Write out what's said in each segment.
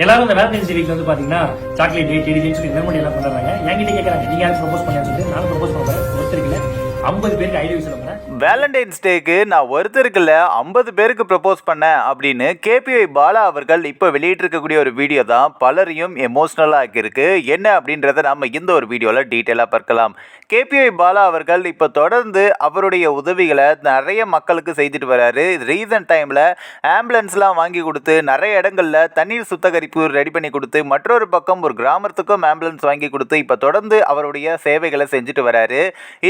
எல்லாரும் இந்த வேலண்டைன்ஸ் வீக்ல வந்து பாத்தீங்கன்னா சாக்லேட் டெடி சொல்லி மெமரி எல்லாம் பண்றாங்க என்கிட்ட கேட்கறாங்க நீங்க யாரும் ப்ரொபோஸ் பண்ணு சொல்லிட்டு நானும் ப்ரொபோஸ் பண்ணுறேன் ஒருத்தருக்கு ஐம்பது பேருக்கு ஐடியா சொல்ல வேலண்டைன்ஸ் டேக்கு நான் ஒருத்தருக்குல ஐம்பது பேருக்கு ப்ரப்போஸ் பண்ணேன் அப்படின்னு கேபிஐ பாலா அவர்கள் இப்போ வெளியிட்டிருக்கக்கூடிய ஒரு வீடியோ தான் பலரையும் எமோஷ்னலாக ஆக்கியிருக்கு. என்ன அப்படின்றத நம்ம இந்த ஒரு வீடியோவில் டீட்டெயிலாக பார்க்கலாம். கேபிஐ பாலா அவர்கள் இப்போ தொடர்ந்து அவருடைய உதவிகளை நிறைய மக்களுக்கு செய்துட்டு வராரு. ரீசன்ட் டைமில் ஆம்புலன்ஸ்லாம் வாங்கி கொடுத்து நிறைய இடங்களில் தண்ணீர் சுத்தகரிப்பு ரெடி பண்ணி கொடுத்து மற்றொரு பக்கம் ஒரு கிராமத்துக்கும் ஆம்புலன்ஸ் வாங்கி கொடுத்து இப்போ தொடர்ந்து அவருடைய சேவைகளை செஞ்சுட்டு வராரு.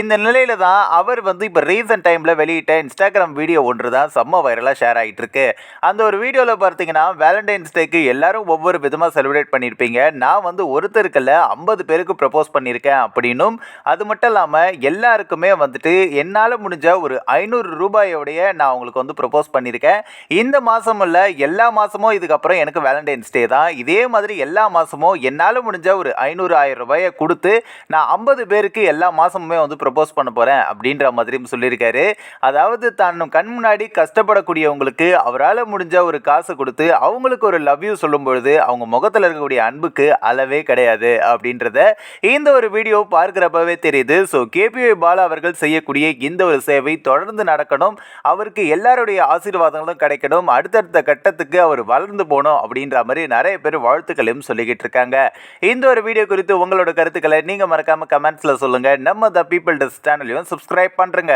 இந்த நிலையில் தான் அவர் வந்து இப்போ ரீசன்ட் டைமில் வெளியிட்ட இன்ஸ்டாகிராம் வீடியோ ஒன்று தான் செம்ம வைரலாக ஷேர் ஆகிட்டு இருக்கு அந்த ஒரு வீடியோவில் பார்த்தீங்கன்னா வேலண்டைன்ஸ் டேக்கு எல்லாரும் ஒவ்வொரு விதமாக செலிப்ரேட் பண்ணியிருப்பீங்க நான் வந்து ஒருத்தருக்குள்ள ஐம்பது பேருக்கு ப்ரப்போஸ் பண்ணியிருக்கேன் அப்படின்னும் அது மட்டும் இல்லாமல் எல்லாருக்குமே வந்துட்டு என்னால் முடிஞ்ச ஒரு ஐநூறு ரூபாயோடைய நான் உங்களுக்கு வந்து ப்ரப்போஸ் பண்ணியிருக்கேன் இந்த மாதம் இல்லை எல்லா மாதமும் இதுக்கப்புறம் எனக்கு வேலண்டைன்ஸ் டே தான். இதே மாதிரி எல்லா மாதமும் என்னால் முடிஞ்ச ஒரு ஐநூறு ஆயிரம் ரூபாயை கொடுத்து நான் ஐம்பது பேருக்கு எல்லா மாதமுமே வந்து ப்ரப்போஸ் பண்ண போகிறேன் அப்படின்ற மாதிரியும் சொல்லியிருக்காரு. அதாவது தான் கண் முன்னாடி கஷ்டப்படக்கூடியவங்களுக்கு அவரால் முடிஞ்ச ஒரு காசு கொடுத்து அவங்களுக்கு ஒரு லவ் யூ சொல்லும் பொழுது அவங்க முகத்தில் இருக்கக்கூடிய அன்புக்கு அளவே கிடையாது அப்படின்றத இந்த ஒரு வீடியோ பார்க்குறப்பவே தெரியுது. ஸோ கேபிஐ பாலா அவர்கள் செய்யக்கூடிய இந்த ஒரு சேவை தொடர்ந்து நடக்கணும். அவருக்கு எல்லாருடைய ஆசீர்வாதங்களும் கிடைக்கணும். அடுத்தடுத்த கட்டத்துக்கு அவர் வளர்ந்து போகணும் அப்படின்ற மாதிரி நிறைய பேர் வாழ்த்துக்களையும் சொல்லிக்கிட்டு இருக்காங்க. இந்த ஒரு வீடியோ குறித்து உங்களோட கருத்துக்களை நீங்கள் மறக்காமல் கமெண்ட்ஸில் சொல்லுங்கள் நம்ம த பீப்பிள் டஸ் சேனலையும் சப்ஸ்கிரைப் பண்ணுறங்க